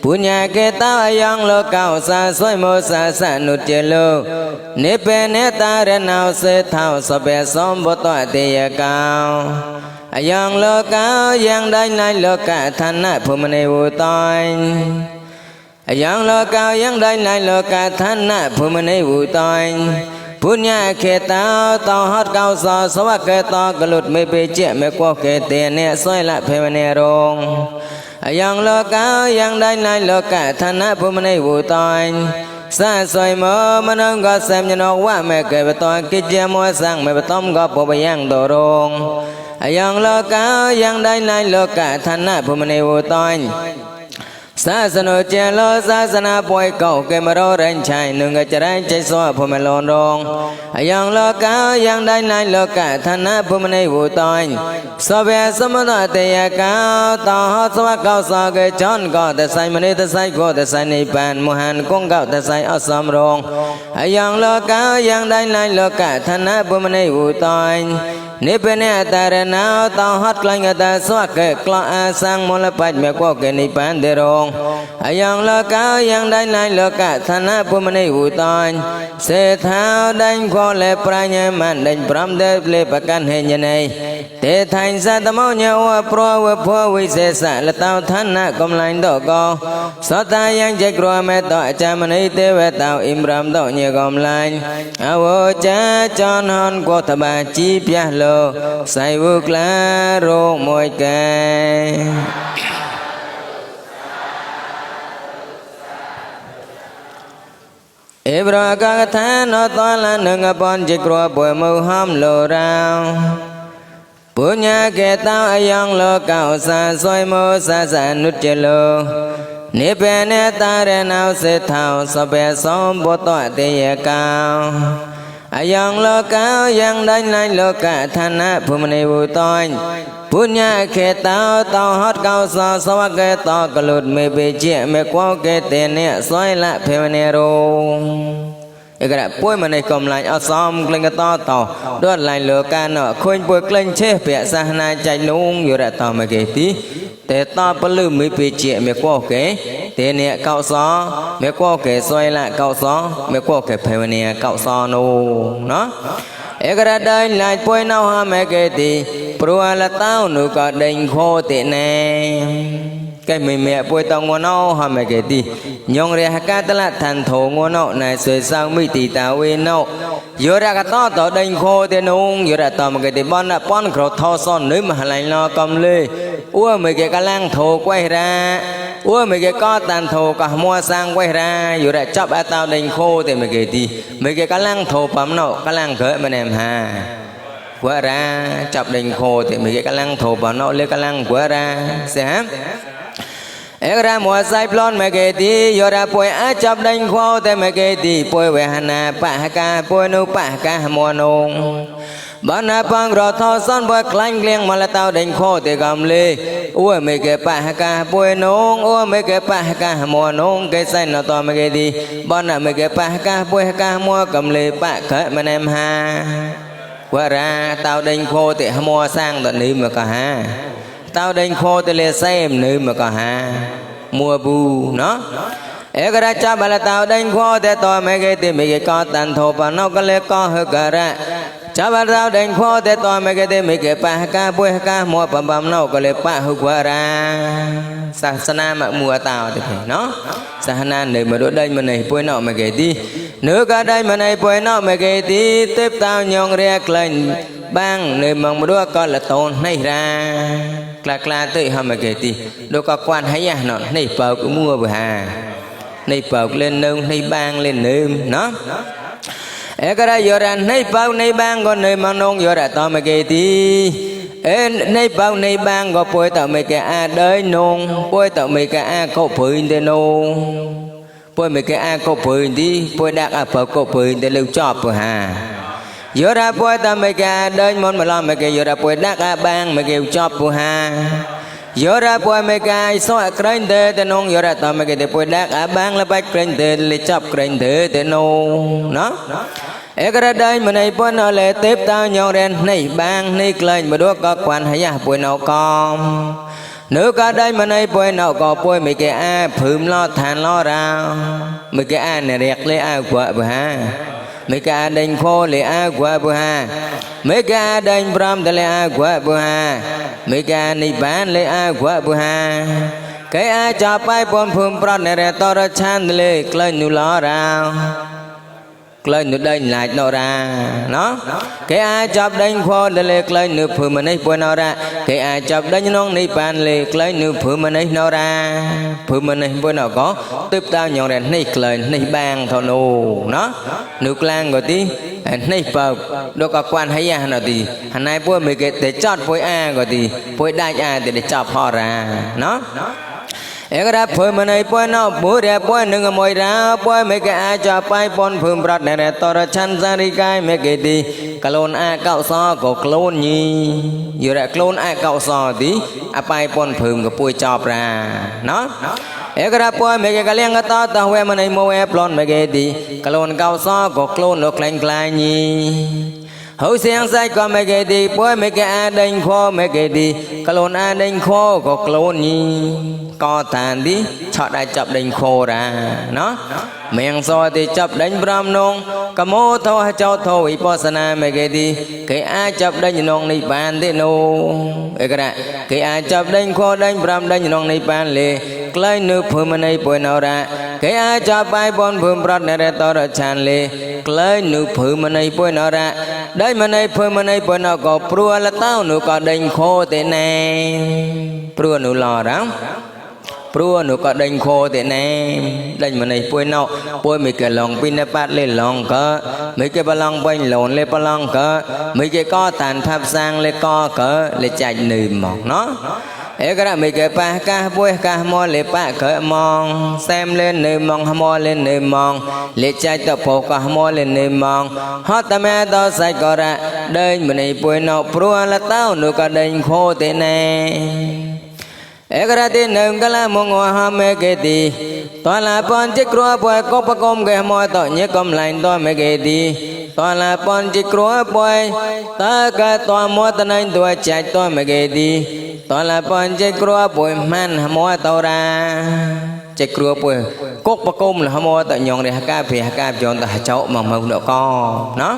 Punya kita yang lokau sa soi mo sa sa nut jelo Ne pe ne ta re nao se thao so be som bo to te ya cao Yang lokau yang dai nai loka than na phu mane wu toi Yang lokau yang dai nai loka than na phu mane wu toi Punya kita to hot cao so so wa ke to galut me pe che me ko ke te ne soi la phe mane rong ยังโลกายังได้ในโลกะธนะผู้มันในวูตอยสาสอยมอมันองก็แซมยนอกว่าไม่เกิดไปตอนกิจยมัวสั่งไม่ไปต้มก็พบไปยังโตรงยังโลกายังได้ในโลกะธนะผู้มันในวูตอย សាសនោជាលោសាសនាពួយកោកេមរោរែងឆៃនឹងចរែងចៃសោភូមិលនរងអយ៉ាងលកោយ៉ាងដៃណៃលកៈឋានៈភូមិនៃវូតាញ់សវេសមនតេយកោតោសវកោសកេចនកោតសៃមនិតសៃកោតសៃនិបានមហានកងកោតសៃអសំរងអយ៉ាងលកោយ៉ាងដៃណៃលកៈឋានៈភូមិនៃវូតាញ់ និព្វានអតរណោតោហតក្លាញ់អតសវកេក្លអាសាំងមលបច្ចមេកោកេនិបានទេរងអយ៉ាងលកោយ៉ាងដៃណៃលកៈឋានៈពុមនិហូតាញ់សេថាដៃខោលេប្រញ្ញមន្តដេញព្រមទេលេបកាន់ហេញណៃ ទេថៃសតមោញវប្រវភវិសេសលតោឋានៈកំឡាញ់តកោសតាយ៉ាងចក្រមេតអចាមនីទេវតោអ៊ីមរំតញកំឡាញ់អវចាចនហនកោតបាជីផ្ទះលោសៃវុក្លារោមួយកែអេប្រកកថានតលនឹងបនជិក្រពុមហំលោរា ပုညကေတံအယောင်လောကောဆံဆွေမောဆဆနုတ္တလောနိဗ္ဗာန်တရဏောစေထောင်စပေသောဘောတတေယကံအယံလောကယံတိုင်းလိုက်လောကဌာနဘုမနေဝတောင်းပုညခေတောတောဟတ်ကောသောသဝကေတောကလုတ်မေပေจิตမေကောကေတေနေဆွိလဖေမနေရော เอกระป่วยมันในกำลังเอาซ้อมกลิ่นกระต้อต่อด้วยลายเหลือการเนาะคุยป่วยกลิ่นเชฟเปียสหนาใจนุ่งอยู่ระต่อมาเกตีแต่ต่อปลืมมีปีเจียเมกวเกเตเนี่ยเก่าซ้อเมกวเกซอยละเก่าซ้อเมกวเกเพวเนียเก่าซ้อนูเนาะเอกระได้ลายป่วยเน่าหาเมเกตีปรัวละเต้าหนูก็เด้งโคเตเน ងងណៅណៃសួយសៅមិទីតាវេណៅយោរកតតដេញខោតិនុងយោរតមកេទីបនបនក្រថោសននឹមហឡៃឡកំលេអ៊ូមេកេកលាំងធោក្វៃរាអ៊ូមេកេកតានធោកោះមួសាំងក្វៃរាយោរចាប់អតោដេញខោទេមេកេទីមេកេកលាំងធោបំណៅកលាំងកើមណែមហា quá ra chập đình khô thì mấy cái lăng thổ bảo nó lấy cái lăng quá ra sẽ Era mua sai plon me ke ti yora poi a chap đành khô te me ke ti poi we hana pa ka poi nu pa ka mo nong ban na pang ro tho son poi klang klieng ma la tao đành khô te gam le ue me ke pa ka poi nong ue me ke pa ka mo nong ke sai no to me ke ti ban na me ke pa ka poi ka mo kam le pa ka ma nem ha វរាតៅដេញខោតិហមោសាងតនេះមកហា តៅដេញខោតិលេសេមនេះមកហាមួប៊ូណោះអេករចបលតៅដេញខោតិតមេកេតិមេកេកតាន់ធោបណកលេកហករៈចបលតៅដេញខោតិតមេកេតិមេកេបហកាពុហកាមួបំបំណកលេបហុវរាសាសនាមកមួតៅតិណោះសាសនានៅមរុដេញមនេះពុយណកមេកេទី nước ở đây mà này bồi nó mà kì tí tiếp tao nhon ra lên bang nơi mong đua con là tôn này ra là là tự hầm mà kì tí đâu có quan hay à nó này bầu cũng mua bữa hà này bầu lên nương này bang lên nương nó ê cái đó giờ ra này bầu này bang còn nơi mong nông giờ ra to mà kì tí ê này bầu này bang có bồi tao mày cái a đới nông bồi tao mày cái a có bồi tên nông ពួយមិនគេអាកុពើទីពួយដាក់អបកុពើទៅលើចប់ហា យោរ៉ាពួយតមិនគេដេញមុនម្លំមិនគេយោរ៉ាពួយដាក់អាបាំងមិនគេចប់ពុហាយោរ៉ាពួយមិនគេសោះក្រែងទៅទៅនងយោរ៉ាតមិនគេទៅពួយដាក់អាបាំងលបាច់ក្រែងទៅលេចប់ក្រែងទៅទៅនងណោះអេក្រដៃមណៃពុនអលេទេពតាញងរែននេះបាងនេះក្លែងមដួកកគួនហើយពួយណោកំ nữ có đây mà này bôi nọ có bôi mấy cái a phüm lo than lo ra mấy cái a này មេកាដេញខោលេអាគវបុហាមេកាដេញព្រមតលេអាគវបុហាមេកានិបានលេអាគវបុហាកែអាចបៃពនភូមិប្រណរតរឆានលេក្លែងនុលរាវ ដេញឡាច់ណរ៉ាណោះគេអាចចាប់ដេញខោដលេក្លែងនៅភើមនេះពួយណរ៉ាគេអាចចាប់ដេញក្នុងនេះបានលេក្លែងនៅភើមនេះណរ៉ាភើមនេះពួយណក៏ទើបតើញងរ៉ានេះក្លែងនេះបាងថនោណោះនៅក្លាំងក៏ទីនេះបើដកកួនហើយណទីហណៃពួយមិនគេតែចត់ពួយអាក៏ទីពួយដាច់អាតែចាប់ហរ៉ាណោះ Ekra phơi mà này phơi nó bố đẹp phơi nâng mồi ra phơi mấy cái ai cho bay pon phơi brat này này to ra chăn ra đi cái mấy cái đi clone a cạo so có clone nhì giờ lại clone a cạo so tí a bay pon phơi cái phơi chọc ra nó Ekra phơi mấy cái cái liang cái to to huê mà này mua e plon mấy cái đi clone cạo so có clone nó klein klein nhì hữu xiang sai có mấy cái đi bôi mấy cái a đánh khô mấy cái đi cái lôn a đánh khô có cái lôn nhỉ có tàn đi chọn đại chập đánh khô ra nó miệng so thì chập đánh bram nông cả mô thô hay cho thô ý bó sana mấy cái đi cái a chập đánh nông này bàn thế nô cái cái cái a chập đánh khô đánh bram đánh nông này bàn lệ cái nước phơi mà này bôi nào ra cái a chập bài bon phơi brat này ra to ra chan lệ cái nước phơi mà này bôi nào ra đây mà này phơi mà này bôi nào có prua là tao nữa có đánh khô thế này prua nữa lò đó ព្រោះនោះក៏ដេញខោទេណែដេញមកនេះពួយណោពួយមិនគេឡងពីណប៉ាត់លេឡងក៏មិនគេបឡងបាញ់លូនលេបឡងក៏មិនគេក៏តានផាប់សាងលេក៏ក៏លេចាច់នៅមកណោះ អេក្រមិនគេប៉ះកាសពួយកាសមកលេប៉កើមកសែមលេនៅមកមកលេនៅមកលេចាច់ទៅពោកាសមកលេនៅមកហត់តែមែតសាច់ក៏រ៉ដេញមកនេះពួយណោព្រោះលតៅនោះក៏ដេញខោទេណែ Egrati nengkala mungwa me keti Tola pon cikro boy ko pakom ge mo to nye kom lain to me keti Tola pon cikro boy ta ka to mo tanain to chach to me keti Tola pon cikro boy man mo to ra cikro boy kok pakom la mo to nyong re ka phe ka jon ta chau ma mau no ko no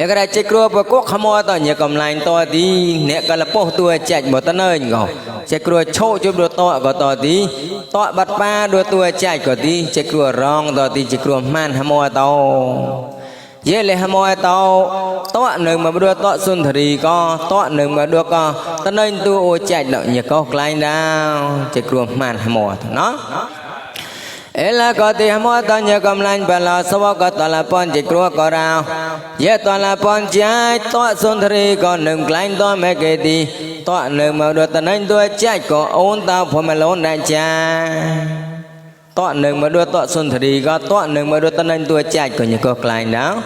ឯករាជគ្រួពកខមតញកំឡាញ់តទីអ្នកកលពោះតួចាច់បតនើញក៏ចេគ្រួឆោជុំរតក៏តទីតបាត់ប៉ាដួតួចាច់ក៏ទីចេគ្រួរងតទីចេគ្រួម៉ានហមតោ យេលេហមតោតនឹងមកដួតសុនធរីក៏តនឹងមកដួក៏តនើញតួអូចាច់លញក៏ក្លែងដាចេគ្រួម៉ានហមតណោះ Ela có ti hamo ta nhờ cầm lanh bà la sa wa có ta la pon chỉ krua có rao Ye ta la pon chai to sun thri có nừng lanh to mẹ kê ti To nừng mà được ta nên tôi chạy có ôn tao phô mà lôn đại cha To nừng mà được to sun thri có to nừng mà được ta nên tôi chạy có như có lanh đó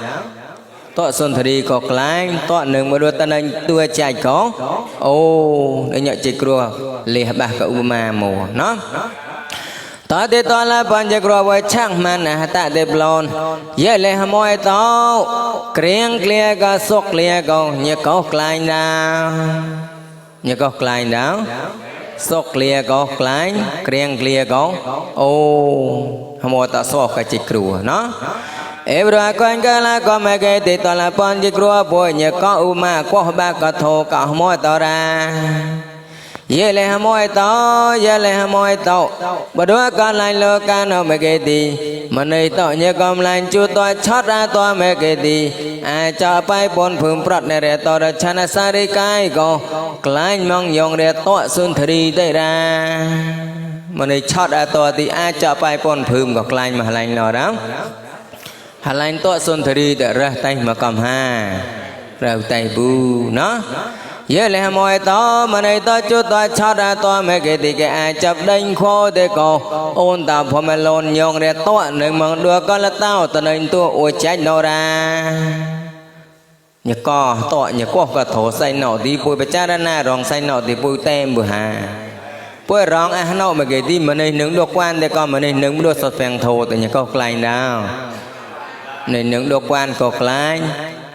to sun thri có lanh to nừng mà được ta nên tôi chạy có ô để nhận chỉ krua lì bà cả u ma mùa nó តទេតឡាបញ្ញក្រវឆាំងមនហតទេប្លនយេលេហមយតោក្រៀងក្លៀកសុកក្លៀកញកោក្លាញ់ដាញកោក្លាញ់ដា សុកក្លៀកោក្លាញ់ក្រៀងក្លៀកោអូហមតសោកចិគ្រួណោះអេប្រកនកលាកមកេទេតឡាបញ្ញក្រវពុញកោឧមាកោបាកធោកោមតរា ye le hamoy to ye le hamoy to bà đua con lại lơ ca nó mẹ kê đi mà nơi to như con lại chú to chót ra to mẹ kê đi à cho bay bốn phương prot này re to ra chana sa đi cái go klein mong yong re to sun thri đây ra mà nơi chót ra to thì à cho bay bốn phương go klein mà lành nó đó hà lành to sun thri để ra tay mà cầm ha ra tay bu nó យេលះមួយតមណៃតជុតឆតតមកេតិកេអាចប់ដេញខោទេកោអូនតាភមលូនញងរតនឹងមកដួកលតោតនឹងតួអួចាច់ណរាញកោតញកោក៏ធោសៃណោទីពុយបចារណារងសៃណោទីពុយតែមបុហាពុយរងអះណោមកេទីមនេះនឹងដក quan ទេក៏មនេះនឹងដួសស្វែងធោតញកោក្លែងដោនៅនឹងដក quan ក៏ក្លែង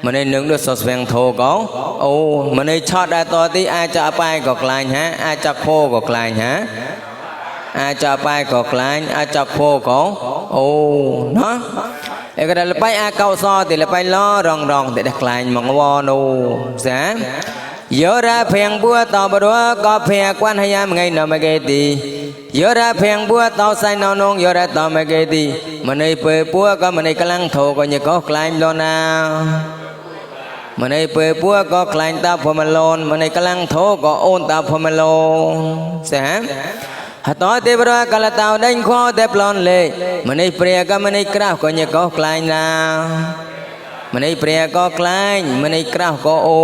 ម្នេះនឹងដូចសស្វៀងធោកោអូម្នេះឆត់ដែរតទីអាចចបាយក៏ខ្លាញ់ហាអាចចខោក៏ខ្លាញ់ហាអាចចបាយក៏ខ្លាញ់អាចចខោក៏អូណោះឯកដែលលបៃអាកោសទីលបៃឡរងរងទីដែលខ្លាញ់មកវនោះសាយោរាភៀងបួតបរោក៏ភៀគួនហយ៉ាមងៃណមកេទីយោរាភៀងបួតសៃណនងយោរាតមកេទីម្នេះពើពួក៏ម្នេះកលាំងធោក៏ញកោខ្លាញ់លណា ម្នេះពេលពួរក៏ខ្លាញ់តាភមឡូនម្នេះក្លាំងធោក៏អូនតាភមឡូនសាហតទេប្រកលតោដេញខោតែប្លន់លេម្នេះព្រាក៏ម្នេះក្រាស់ក៏ញកោខ្លាញ់ណាម្នេះព្រាក៏ខ្លាញ់ម្នេះក្រាស់ក៏អូ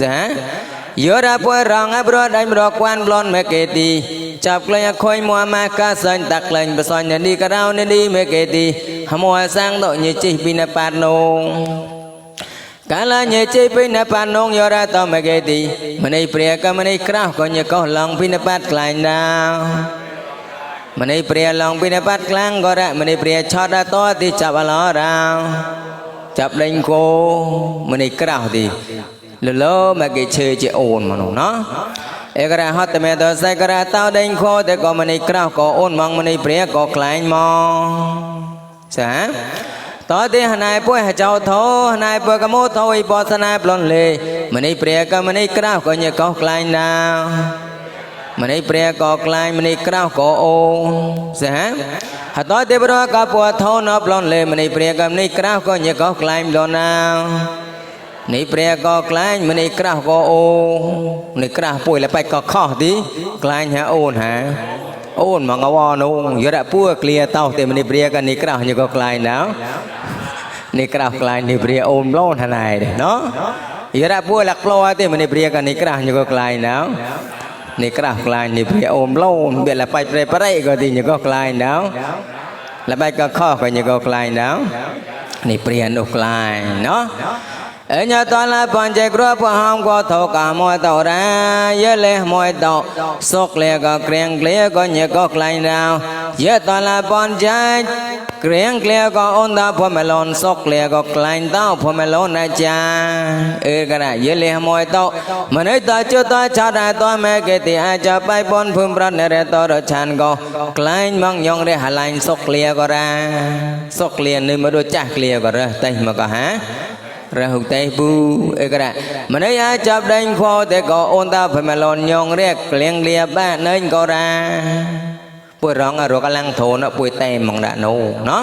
សាយោរ៉ាពួយរងអប្រដៃមរកគួនប្លន់មេកេទីចាប់ក្លែងអខុយមួម៉ាកាសាញ់តាក់ក្លែងបសាញ់នេះករោនេះមេកេទីហមួសាំងដកញិជីពីណប៉ាតនង កាលញេជិពិណបានងយោរតមកេទីមនីព្រាកមនីក្រោះក៏ញកោឡងពិណបាតក្លែងណាមនីព្រាឡងពិណបាតក្លាំងក៏រមនីព្រាឆតតទីចាប់អឡរោចាប់ដេញគោមនីក្រោះទីលលោមកេឈើជាអូនមកនោះណោះអេករហតមេតសៃករតោដេញខោតែក៏មនីក្រោះក៏អូនមកមនីព្រាក៏ក្លែងមកសា តទេហណៃពុយហចោធោហណៃពុយកមោធោអ៊ីបសនាប្លន់លេមនីព្រាកមនីក្រៅក៏ញកោក្លែងណាមនីព្រាក៏ក្លែងមនីក្រៅក៏អូសហហតទេប្រកពុធោណប្លន់លេមនីព្រាកមនីក្រៅក៏ញកោក្លែងលណានេះព្រះក៏ក្លែងមនីក្រះក៏អូនេះក្រះពួយលបែកក៏ខោះទីក្លែងហាអូនហា โอนมังวอนงยระพัวเคลียเต้าเต็มนิเบียกันนิกราหยก็กลายหนาวนิกราคลายนิเบียโอนล้นทนายเนาะยระพัวหลักปลอเต็มนิเบียกันนิกราหยก็กลายหนาวนิกราคลายนิเบียโอนล้นเบลละไปเปรย์ไปก็ดีหยก็กลายหนาวละไปก็ข้อก็หยก็กลายหนาวนิเบียนุกลายเนาะ អូនឡូនវាលបែកប្រេប្រៃក៏ទីញក៏ក្លែងណៅលបែកក៏ខោះក៏ញក៏ក្លែងណៅនេះព្រះនោះក្លែងណោ ở nhà toàn là bọn trẻ của bọn hông có thổ cả mọi tàu ra nhớ lệ mọi tàu sốc lệ có kren lệ có nhớ có lại nào nhớ toàn là bọn trẻ kren lệ có ôn ta phô mê lôn sốc lệ có lại tàu phô mê lôn này cha ừ cái này nhớ lệ mọi tàu mà nơi ta chưa ta cha ra ta mẹ cái thì ai cho bay bọn phun bật nè để ta rồi chan có lại mong nhong để hà lạnh sốc lệ có ra sốc lệ nơi mà đôi chắc lệ có ra tay mà có hả រហុតេពូអេករៈម្នេះអាចចាប់ដេញខោតែក៏អូនតាភមលនញងរៀកក្លៀងលៀបាណេញក៏រាពួយរងរកលាំងធូនពួយតែមងដាក់នោះណោះ